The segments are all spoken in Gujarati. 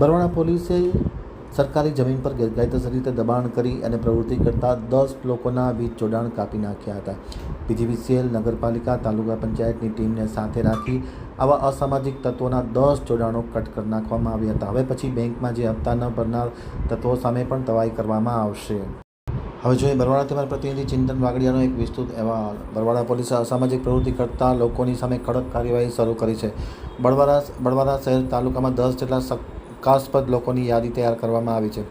બરવાણા પોલીસે સરકારી જમીન પર ગેરકાયદેસર રીતે દબાણ કરી અને પ્રવૃત્તિ કરતા દસ લોકોના વીજ જોડાણ કાપી નાખ્યા હતા. પીજીવીસીએલ નગરપાલિકા, તાલુકા પંચાયતની ટીમને સાથે રાખી આવા અસામાજિક તત્વોના દસ જોડાણો કટ કરી નાખવામાં આવ્યા હતા. હવે પછી બેંકમાં જે હપ્તા ન ભરનાર તત્વો સામે પણ તવાઈ કરવામાં આવશે. હવે જોઈએ બરવાડા તમારા પ્રતિનિધિ ચિંતન વાગડિયાનો એક વિસ્તૃત અહેવાલ. બરવાડા પોલીસે અસામાજિક પ્રવૃત્તિ કરતા લોકોની સામે કડક કાર્યવાહી શરૂ કરી છે. બળવારા બળવારા શહેર તાલુકામાં દસ જેટલા શંકાસ્પદ લોકોની યાદી તૈયાર કરવામાં આવી છે.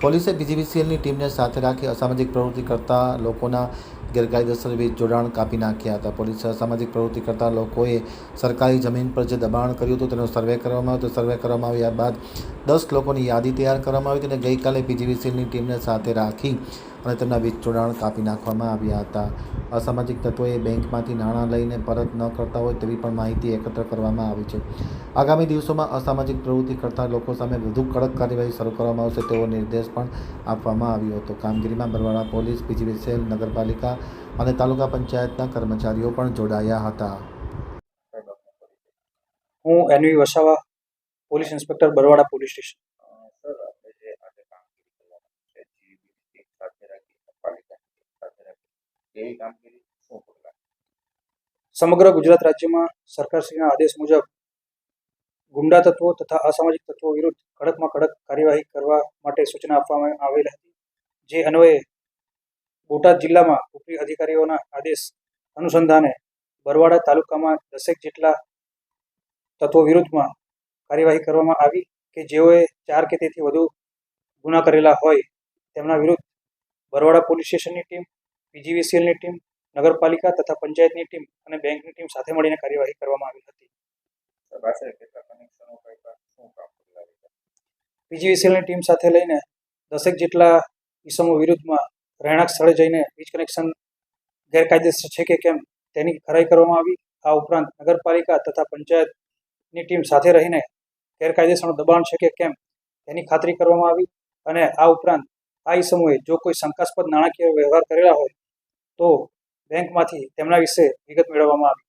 પોલીસે બીજીવીસીએલની ટીમને સાથે રાખી અસામાજિક પ્રવૃત્તિ કરતા લોકોના ગેરકાયદેસર વીજ જોડાણ કાપી નાખ્યા હતા. પોલીસે અસામાજિક પ્રવૃત્તિ કરતા લોકોએ સરકારી જમીન પર જે દબાણ કર્યું હતું તેનો સર્વે કરવામાં આવ્યો. તો સર્વે કરવામાં આવ્યા બાદ દસ લોકોની યાદી તૈયાર કરવામાં આવી હતી અને ગઈકાલે પીજીવીસીની ટીમને સાથે રાખી અને તેમના વીજ જોડાણ કાપી નાખવામાં આવ્યા હતા. અસામાજિક તત્વોએ બેંકમાંથી નાણાં લઈને પરત ન કરતા હોય તેવી પણ માહિતી એકત્ર કરવામાં આવી છે. આગામી દિવસોમાં અસામાજિક પ્રવૃત્તિ કરતા લોકો સામે વધુ કડક કાર્યવાહી શરૂ કરવામાં આવશે તેવો નિર્દેશ પણ આપવામાં આવ્યો હતો. કામગીરીમાં બરવાડા પોલીસ પીજીવીસીએલ નગરપાલિકા અને તાલુકા પંચાયતના કર્મચારીઓ પણ જોડાયા હતા. હું N V Vasava police inspector Barwada police station. સમગ્ર ગુજરાત રાજ્યમાં સરકારશ્રીના આદેશ મુજબ ગુંડા તત્વો તથા અસામાજિક તત્વો વિરુદ્ધ કડકમાં કડક કાર્યવાહી કરવા માટે સૂચના આપવામાં આવેલ હતી. જે અન્વયે બોટાદ જિલ્લામાં ઉપરી અધિકારીઓના આદેશ અનુસંધાને બરવાડા તાલુકામાં દસેક જેટલા તત્વો વિરુદ્ધમાં કાર્યવાહી કરવામાં આવી કે જેઓએ ચાર કે તેથી વધુ ગુના કરેલા હોય તેમના વિરુદ્ધ બરવાડા પોલીસ સ્ટેશનની ટીમ પીજીવીસીએલની ટીમ નગરપાલિકા તથા પંચાયતની ટીમ અને બેંકની ટીમ સાથે મળીને કાર્યવાહી કરવામાં આવી હતી. પીજીવીસીએલની ટીમ સાથે લઈને દસેક જેટલા ઇસમો વિરુદ્ધમાં રહેણાંક સ્થળે જઈને વીજ કનેક્શન ગેરકાયદેસર છે કે કેમ તેની ખરાઈ કરવામાં આવી. આ ઉપરાંત નગરપાલિકા તથા પંચાયતની ટીમ સાથે રહીને ગેરકાયદેસરનું દબાણ છે કે કેમ તેની ખાતરી કરવામાં આવી અને આ ઉપરાંત આ ઇસમોએ જો કોઈ શંકાસ્પદ નાણાકીય વ્યવહાર કરેલા હોય તો બેંકમાંથી તેમના વિશે વિગત મેળવવામાં આવી.